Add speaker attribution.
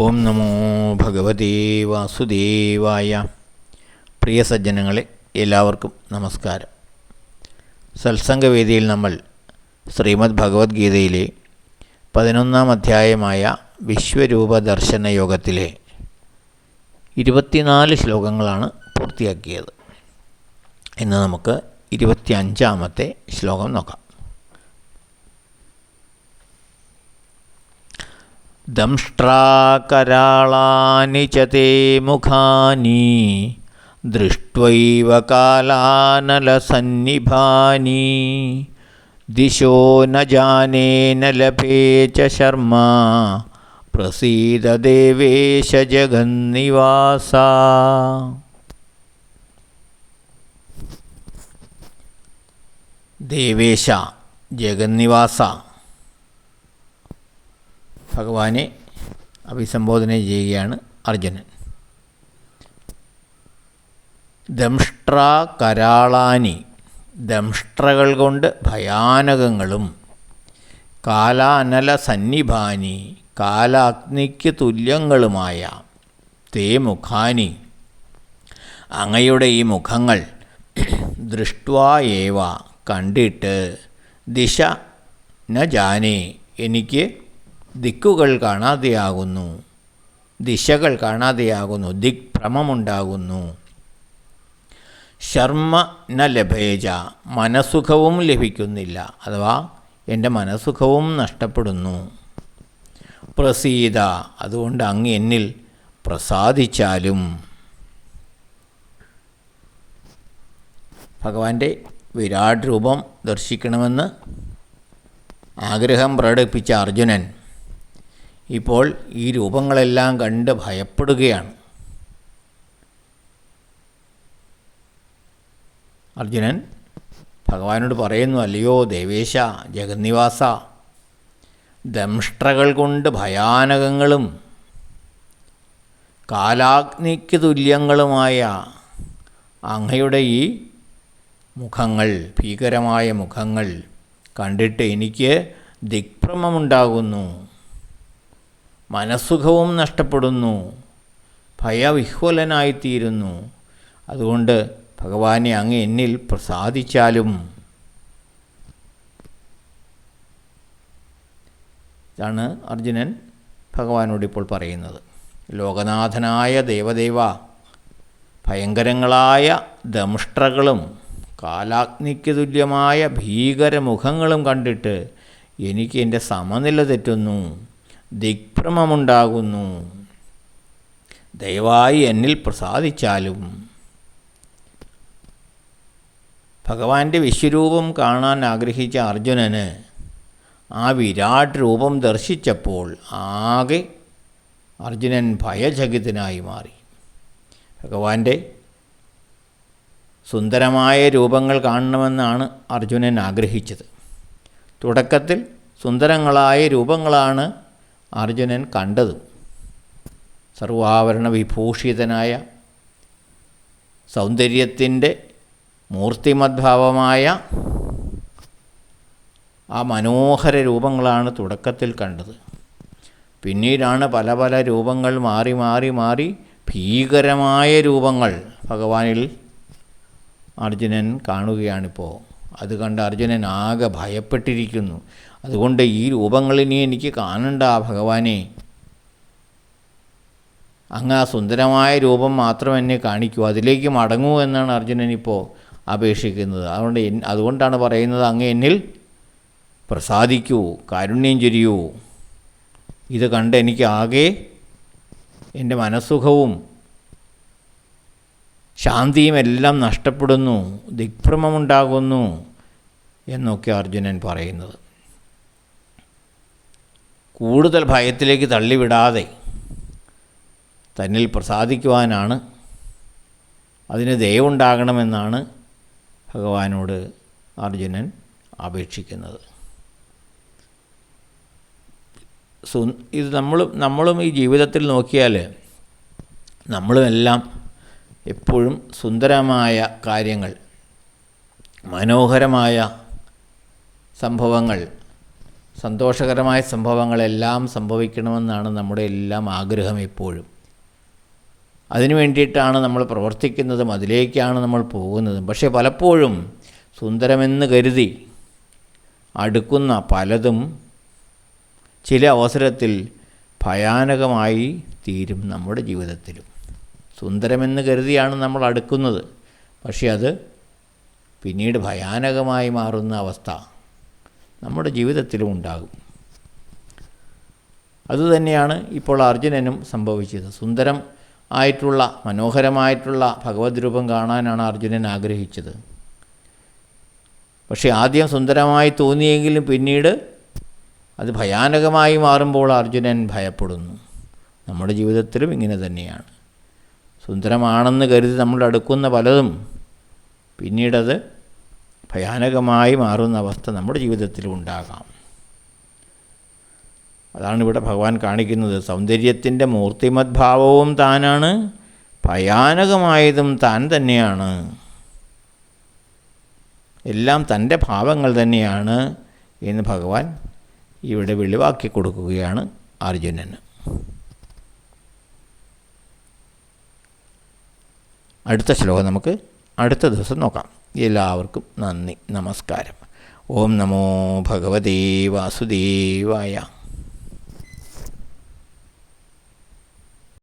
Speaker 1: ഓം നമോ ഭഗവതേ വാസുദേവായ. പ്രിയ സജ്ജനങ്ങളെ എല്ലാവർക്കും നമസ്കാരം. സത്സംഗവേദിയിൽ നമ്മൾ ശ്രീമദ് ഭഗവത്ഗീതയിലെ പതിനൊന്നാം അധ്യായമായ വിശ്വരൂപ ദർശന യോഗത്തിലെ ഇരുപത്തിനാല് ശ്ലോകങ്ങളാണ് പൂർത്തിയാക്കിയത്. ഇന്ന് നമുക്ക് ഇരുപത്തിയഞ്ചാമത്തെ ശ്ലോകം നോക്കാം. ദംഷ്ട്രാകരാളാനി ച തേ മുഖാനി ദൃഷ്ട്വൈവ കാലാനലസന്നിഭാനി. ദിശോ ന जाने ലഭേ ച ശർമ്മ പ്രസീദ ദേവേശ ജഗന്നിവാസ. ദേവേശ ജഗന്നിവാസ. ഭഗവാനെ അഭിസംബോധന ചെയ്യുകയാണ് അർജുനൻ. ദംഷ്ട്ര കരാളാനി ദംഷ്ട്രകൾ കൊണ്ട് ഭയാനകങ്ങളും കാലാനല സന്നിഭാനി കാലാഗ്നിക്ക് തുല്യങ്ങളുമായ തേ മുഖാനി. അങ്ങയുടെ ഈ മുഖങ്ങൾ ദൃഷ്ട്വായേവ കണ്ടിട്ട് ദിശ ന ജാനേ എനിക്ക് ദിക്കുകൾ കാണാതെയാകുന്നു. ദിശകൾ കാണാതെയാകുന്നു. ദിക്ഭ്രമമുണ്ടാകുന്നു. ശർമ്മ ന ലഭേജ. മനസുഖവും ലഭിക്കുന്നില്ല. അഥവാ എന്റെ മനസുഖവും നഷ്ടപ്പെടുന്നു. പ്രസീത. അതുകൊണ്ട് അങ്ങ് എന്നിൽ പ്രസാദിച്ചാലും. ഭഗവാന്റെ വിരാട് രൂപം ദർശിക്കണമെന്ന് ആഗ്രഹം പ്രകടിപ്പിച്ച അർജുനൻ ഇപ്പോൾ ഈ രൂപങ്ങളെല്ലാം കണ്ട് ഭയപ്പെടുകയാണ്. അർജുനൻ ഭഗവാനോട് പറയുന്നു അല്ലയോ ദേവേശ ജഗന്നിവാസ ദംഷ്ട്രകൾ കൊണ്ട് ഭയാനകങ്ങളും കാലാഗ്നിക്ക് തുല്യങ്ങളുമായ അങ്ങയുടെ ഈ മുഖങ്ങൾ ഭീകരമായ മുഖങ്ങൾ കണ്ടിട്ട് എനിക്ക് ദിക്ഭ്രമമുണ്ടാകുന്നു. മനസ്സുഖവും നഷ്ടപ്പെടുന്നു. ഭയവിഹ്വലനായിത്തീരുന്നു. അതുകൊണ്ട് ഭഗവാനെ അങ്ങ് എന്നിൽ പ്രസാദിച്ചാലും. ഇതാണ് അർജുനൻ ഭഗവാനോട് ഇപ്പോൾ പറയുന്നത്. ലോകനാഥനായ ദേവദേവ ഭയങ്കരങ്ങളായ ദംഷ്ട്രകളും കാലാഗ്നിക്ക് തുല്യമായ ഭീകരമുഖങ്ങളും കണ്ടിട്ട് എനിക്ക് എന്റെ സമനില തെറ്റുന്നു. ദിക്ഭ്രമമുണ്ടാകുന്നു ദയവായി എന്നിൽ പ്രസാദിച്ചാലും. ഭഗവാന്റെ വിശ്വരൂപം കാണാൻ ആഗ്രഹിച്ച അർജുനന് ആ വിരാട് രൂപം ദർശിച്ചപ്പോൾ ആകെ അർജുനൻ ഭയചകിതനായി മാറി. ഭഗവാന്റെ സുന്ദരമായ രൂപങ്ങൾ കാണണമെന്നാണ് അർജുനൻ ആഗ്രഹിച്ചത്. തുടക്കത്തിൽ സുന്ദരങ്ങളായ രൂപങ്ങളാണ് അർജുനൻ കണ്ടത്. സർവാഭരണ വിഭൂഷിതനായ സൗന്ദര്യത്തിന്റെ മൂർത്തിമദ്ഭാവമായ ആ മനോഹര രൂപങ്ങളാണ് തുടക്കത്തിൽ കണ്ടത്. പിന്നീടാണ് പല പല രൂപങ്ങൾ മാറി മാറി മാറി ഭീകരമായ രൂപങ്ങൾ ഭഗവാനിൽ അർജുനൻ കാണുകയാണിപ്പോൾ. അത് കണ്ട് അർജുനൻ ആകെ ഭയപ്പെട്ടിരിക്കുന്നു. അതുകൊണ്ട് ഈ രൂപങ്ങളിനി എനിക്ക് കാണണ്ട ഭഗവാനെ. അങ്ങ് ആ സുന്ദരമായ രൂപം മാത്രം എന്നെ കാണിക്കൂ. അതിലേക്ക് മടങ്ങൂ എന്നാണ് അർജുനൻ ഇപ്പോൾ അപേക്ഷിക്കുന്നത്. അതുകൊണ്ട് അതുകൊണ്ടാണ് പറയുന്നത് അങ്ങ് എന്നിൽ പ്രസാദിക്കൂ കാരുണ്യം ചൊരിയൂ. ഇത് കണ്ട് എനിക്ക് ആകെ എന്റെ മനസ്സുഖവും ശാന്തിയും എല്ലാം നഷ്ടപ്പെടുന്നു. ദിഗ്ഭ്രമമുണ്ടാകുന്നു എന്നൊക്കെ അർജുനൻ പറയുന്നത്. കൂടുതൽ ഭയത്തിലേക്ക് തള്ളിവിടാതെ തന്നിൽ പ്രസാദിക്കുവാനാണ് അതിന് ദയവുണ്ടാകണമെന്നാണ് ഭഗവാനോട് അർജുനൻ അപേക്ഷിക്കുന്നത്. സു ഇത് നമ്മളും നമ്മളും ഈ ജീവിതത്തിൽ നോക്കിയാൽ നമ്മളുമെല്ലാം എപ്പോഴും സുന്ദരമായ കാര്യങ്ങൾ മനോഹരമായ സംഭവങ്ങൾ. സന്തോഷകരമായ സംഭവങ്ങളെല്ലാം സംഭവിക്കണമെന്നാണ് നമ്മുടെ എല്ലാം ആഗ്രഹം എപ്പോഴും. അതിനു വേണ്ടിയിട്ടാണ് നമ്മൾ പ്രവർത്തിക്കുന്നതും അതിലേക്കാണ് നമ്മൾ പോകുന്നതും. പക്ഷേ പലപ്പോഴും സുന്ദരമെന്ന് കരുതി അടുക്കുന്ന പലതും ചില അവസരത്തിൽ ഭയാനകമായി തീരും നമ്മുടെ ജീവിതത്തിലും. സുന്ദരമെന്ന് കരുതിയാണ് നമ്മൾ അടുക്കുന്നത്. പക്ഷേ അത് പിന്നീട് ഭയാനകമായി മാറുന്ന അവസ്ഥ. നമ്മുടെ ജീവിതത്തിലും ഉണ്ടാകും. അതുതന്നെയാണ് ഇപ്പോൾ അർജുനനും സംഭവിച്ചത്. സുന്ദരം ആയിട്ടുള്ള മനോഹരമായിട്ടുള്ള ഭഗവത് രൂപം കാണാനാണ് അർജുനൻ ആഗ്രഹിച്ചത്. പക്ഷേ ആദ്യം സുന്ദരമായി തോന്നിയെങ്കിലും പിന്നീട് അത് ഭയാനകമായി മാറുമ്പോൾ അർജുനൻ ഭയപ്പെടുന്നു. നമ്മുടെ ജീവിതത്തിലും ഇങ്ങനെ തന്നെയാണ്. സുന്ദരമാണെന്ന് കരുതി നമ്മൾ അടുക്കുന്ന പലതും പിന്നീടത് ഭയാനകമായി മാറുന്ന അവസ്ഥ നമ്മുടെ ജീവിതത്തിലും ഉണ്ടാകാം. അതാണ് ഇവിടെ ഭഗവാൻ കാണിക്കുന്നത്. സൗന്ദര്യത്തിന്റെ മൂർത്തിമദ്ഭാവവും താനാണ്. ഭയാനകമായതും താൻ തന്നെയാണ്. എല്ലാം തന്റെ ഭാവങ്ങൾ തന്നെയാണ് എന്ന് ഭഗവാൻ ഇവിടെ വെളിവാക്കി കൊടുക്കുകയാണ് അർജുനന്. അടുത്ത ശ്ലോകം നമുക്ക് അടുത്ത ദിവസം നോക്കാം. എല്ലാവർക്കും നന്ദി നമസ്കാരം. ഓം നമോ ഭഗവതേ വാസുദേവായ.